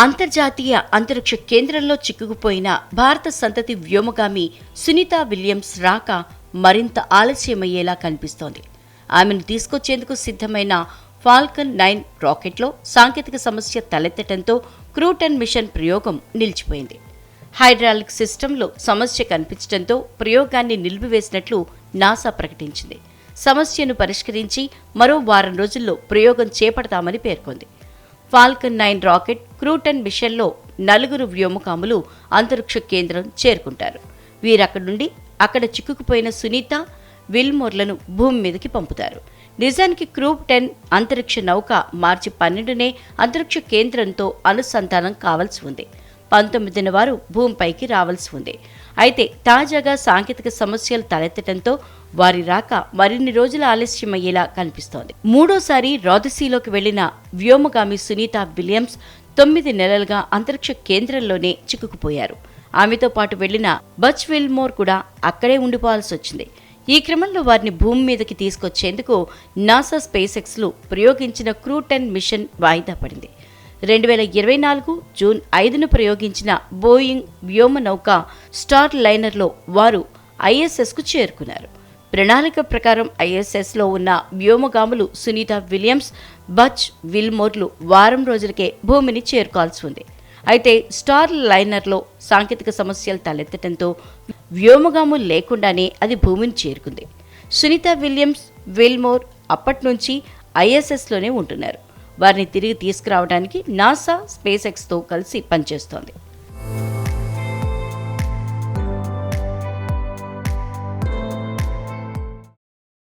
అంతర్జాతీయ అంతరిక్ష కేంద్రంలో చిక్కుకుపోయిన భారత సంతతి వ్యోమగామి సునీత విలియమ్స్ రాక మరింత ఆలస్యమయ్యేలా కనిపిస్తోంది. ఆమెను తీసుకొచ్చేందుకు సిద్ధమైన ఫాల్కన్ నైన్ రాకెట్లో సాంకేతిక సమస్య తలెత్తడంతో క్రూటన్ మిషన్ ప్రయోగం నిలిచిపోయింది. హైడ్రాలిక్ సిస్టంలో సమస్య కనిపించడంతో ప్రయోగాన్ని నిలిపివేసినట్లు నాసా ప్రకటించింది. సమస్యను పరిష్కరించి మరో వారం రోజుల్లో ప్రయోగం చేపడతామని పేర్కొంది. ఫాల్కన్ నైన్ రాకెట్ క్రూటన్ మిషన్లో నలుగురు వ్యోమకాములు అంతరిక్ష కేంద్రం చేరుకుంటారు. వీరక్కడి నుండి అక్కడ చిక్కుకుపోయిన సునీత విల్మోర్లను భూమి మీదకి పంపుతారు. నిజానికి క్రూప్ టెన్ అంతరిక్ష నౌక మార్చి పన్నెండునే అంతరిక్ష కేంద్రంతో అనుసంధానం కావాల్సి ఉంది. పంతొమ్మిదిన వారు భూమిపైకి రావాల్సి ఉంది. అయితే తాజాగా సాంకేతిక సమస్యలు తలెత్తడంతో వారి రాక మరిన్ని రోజులు ఆలస్యమయ్యేలా కనిపిస్తోంది. మూడోసారి రాదసీలోకి వెళ్ళిన వ్యోమగామి సునీత విలియమ్స్ తొమ్మిది నెలలుగా అంతరిక్ష కేంద్రంలోనే చిక్కుకుపోయారు. ఆమెతో పాటు వెళ్ళిన బచ్ విల్మోర్ కూడా అక్కడే ఉండిపోవాల్సి వచ్చింది. ఈ క్రమంలో వారిని భూమి మీదకి తీసుకొచ్చేందుకు నాసా స్పేస్ ఎక్స్లు ప్రయోగించిన క్రూటన్ మిషన్ వాయిదా పడింది. రెండు వేల ఇరవై నాలుగు జూన్ ఐదును ప్రయోగించిన బోయింగ్ వ్యోమ నౌక స్టార్ లైనర్లో వారు ఐఎస్ఎస్కు చేరుకున్నారు. ప్రణాళిక ప్రకారం ఐఎస్ఎస్లో ఉన్న వ్యోమగాములు సునీత విలియమ్స్ బచ్ విల్మోర్లు వారం రోజులకే భూమిని చేరుకోవాల్సి ఉంది. అయితే స్టార్ లైనర్లో సాంకేతిక సమస్యలు తలెత్తడంతో వ్యోమగాములు లేకుండానే అది భూమిని చేరుకుంది. సునీత విలియమ్స్ విల్మోర్ అప్పటి నుంచి ఐఎస్ఎస్లోనే ఉంటున్నారు. వారిని తిరిగి తీసుకురావడానికి నాసా స్పేస్ ఎక్స్తో కలిసి పనిచేస్తోంది.